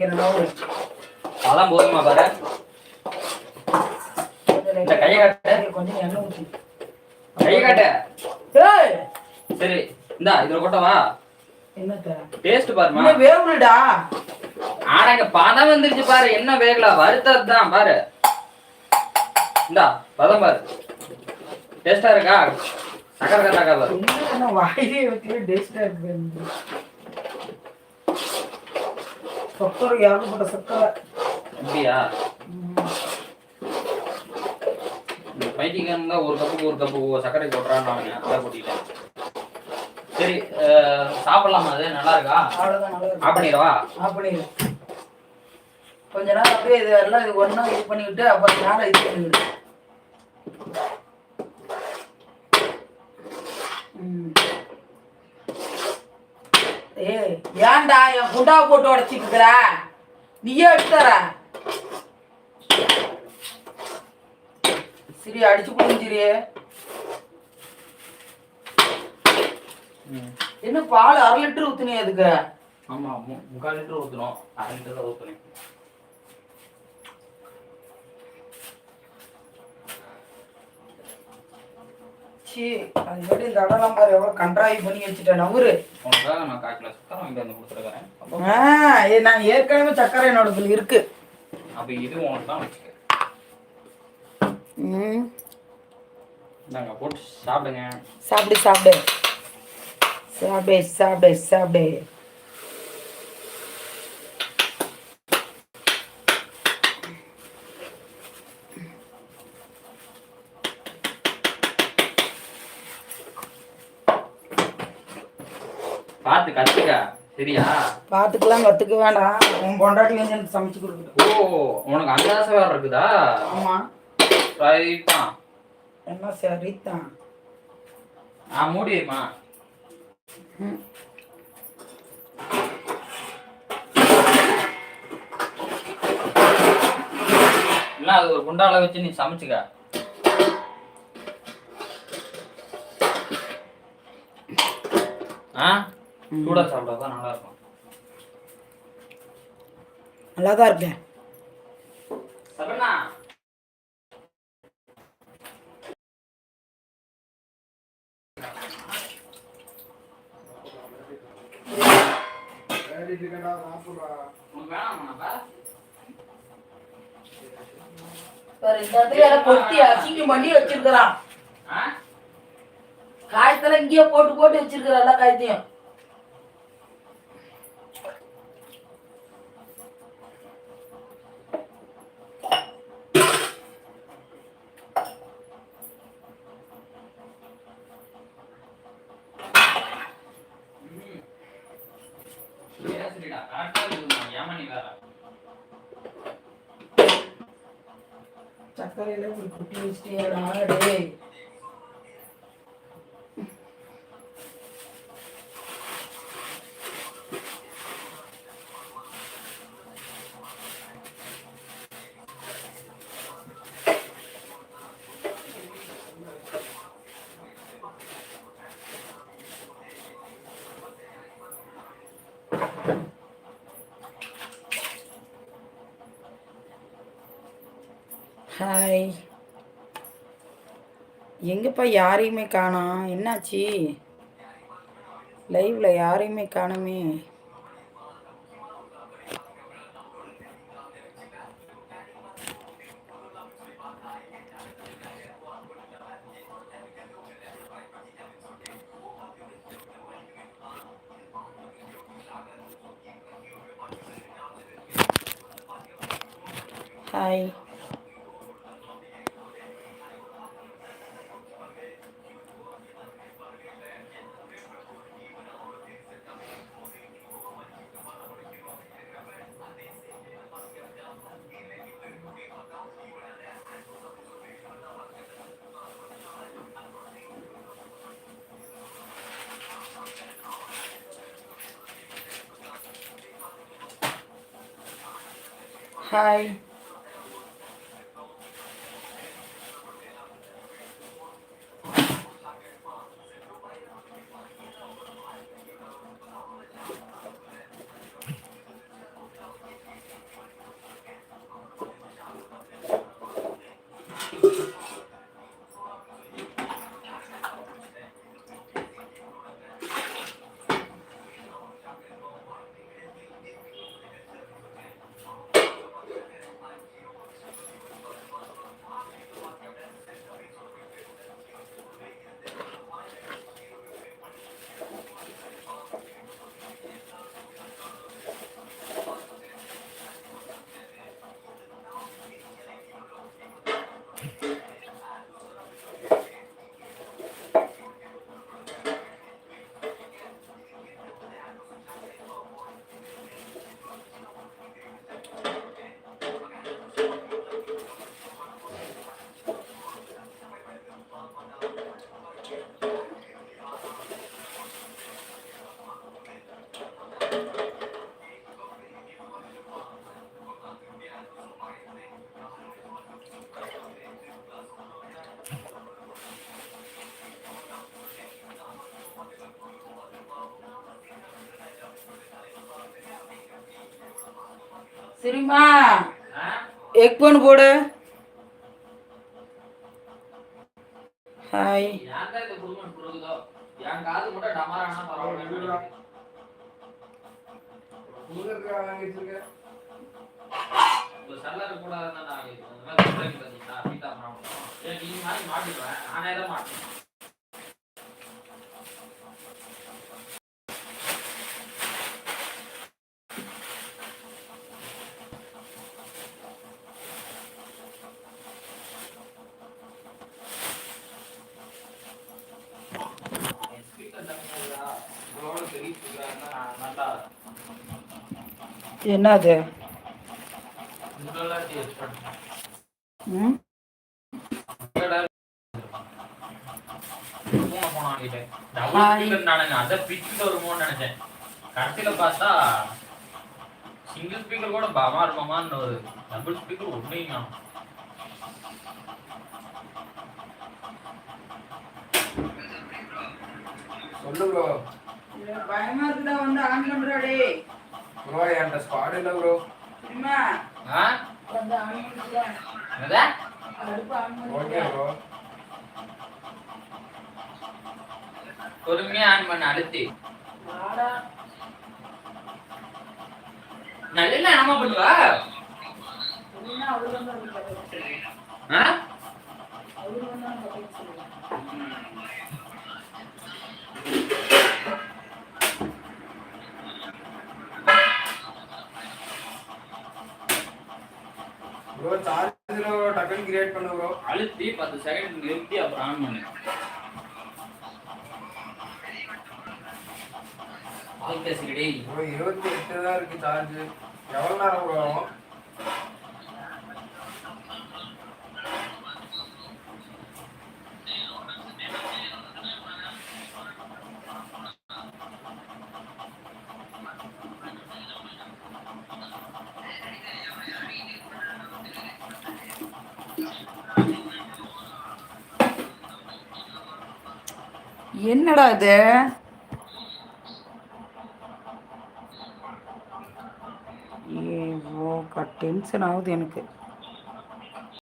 அதான் போதுமா பாரு. இந்த கையை காட்டு. கொஞ்சம் எண்ணெய் ஊத்தி. கை காட்டு. சரி இந்தா இதுல கொட்டவா டேஸ்ட் பாருமா வேவுடா ஆனாங்க பதம் வந்துருச்சு பாரு. என்ன வேகல? வறுத்தது தான் பாரு. இந்தா பதம் பாரு. டேஸ்டா இருக்கா? சக்கரை கட்டாக்கா பாரு என்ன வாயிலே டேஸ்டா இருக்கு சக்கரை ஏகப்பட்ட சக்கரை அப்படியா? தான் ஒரு கப்புக்கு ஒரு கப்பு சர்க்கரை போட்டுறான்னு அவனுங்க அதான் கொட்டிட்டேன் சரி சாப்பிடலாமா அது? நல்லா இருக்கா? அவ்வளவுதான் நல்லா இருக்கு. ஆஃப் பண்ணிடவா? ஆஃப் பண்ணிடு. கொஞ்ச நேரம் அப்படியே இது எல்லாம் இது ஒண்ணா இது பண்ணிவிட்டு அப்புறம் நேரம் இது பண்ணிவிடு ஏய் ஏன்டா என் குண்டா போட்டு உடச்சிட்டு இருக்கிற? நீயே எடுத்துற சரி அடிச்சு புரிஞ்சிரு. என்ன பால் அரை லிட்டர் ஊத்துனே அதுக்கு? ஆமா முக்கால் லிட்டர் ஊற்றணும் அரை லிட்டர் தான் ஊற்றணும் சீ எப்படி இந்த இடம்லாம் பாரு எவ்வளோ கண்ட்ராவி பண்ணி வச்சுட்டேன் உனக்காக நான் கால் கிலோ சக்கரை வாங்கிட்டு வந்து கொடுத்துருக்கேன் நான் ஏற்கனவே சக்கரை என்னோட இதுல இருக்கு. அப்போ இது உனக்கு தான் ம். நாங்கள் போட்டு சாப்பிடுங்க. சாப்பிடு சாப்பிடு. சாப்பிடு சாப்பிடு சாப்பிடு. பார்த்து கற்றுக்க சரியா? பார்த்துக்கலாம் கற்றுக்க வேண்டாம். உன் பொண்டாட்டி வந்து எனக்கு சமைச்சு கொடுக்கட்டும் ஓ உனக்கு அந்த ஆசை வேறு இருக்குதா? ஆமாம் ரைட்டா. என்ன சரிதான் ஆ மூடிடுமா ம். இல்லை அது ஒரு குண்டால வச்சு நீ சமைச்சுக்க. ஆ? சூடா சாப்பிட்டா நல்லா இருக்கும் நல்லா தான் இருக்கேன் அசிங்கம் பண்ணி வச்சிருக்கிறான். ஆ? காயத்தெல்லாம் இங்கேயே போட்டு போட்டு வச்சிருக்கிற எல்லா காயத்தையும். చక్కరైన కుట్టి ఇస్తే ఆడే Thank you. ஹாய் எங்கப்பா யாரையுமே காணோம் என்னாச்சு? லைவில் யாரையுமே காணுமே. ஹாய் ஹாய் சரிம்மா? எக் பண்ணு போடு. ஹாய் கூட வருமோன்னு நினைச்சேன். கடைசியில பார்த்தா சிங்கிள் ஸ்பீக்கர் கூட பமா இருக்குமான்னு ஒரு டபுள் ஸ்பீக்கர் ஒன்றையும் காணோம். சொல்லு ப்ரோ பயமா இருக்குடா வந்து பண்றா பண்ணுடா என்னது? அடுப்பு ஆன் ஓகே பண்ணுடா ப்ரோ பொறுமையா ஆன் பண்ண அடுத்து வாடா நல்லா என்னமா பண்ணுவா அந்த ஆ? அவரு வந்து அந்த கதை சொல்லு ப்ரோ சார்ஜில் டக்குன்னு கிரியேட் பண்ணு ப்ரோ அழுத்தி பத்து செகண்ட் நிறுத்தி அப்புறம் ஆன் பண்ணு. ஆல் பேசுகிறே ப்ரோ இருபத்தி எட்டு தான் இருக்கு சார்ஜ் எவ்வளோ நேரம் ப்ரோ என்னடா இது? ஐயோ டென்ஷன் ஆகுது எனக்கு.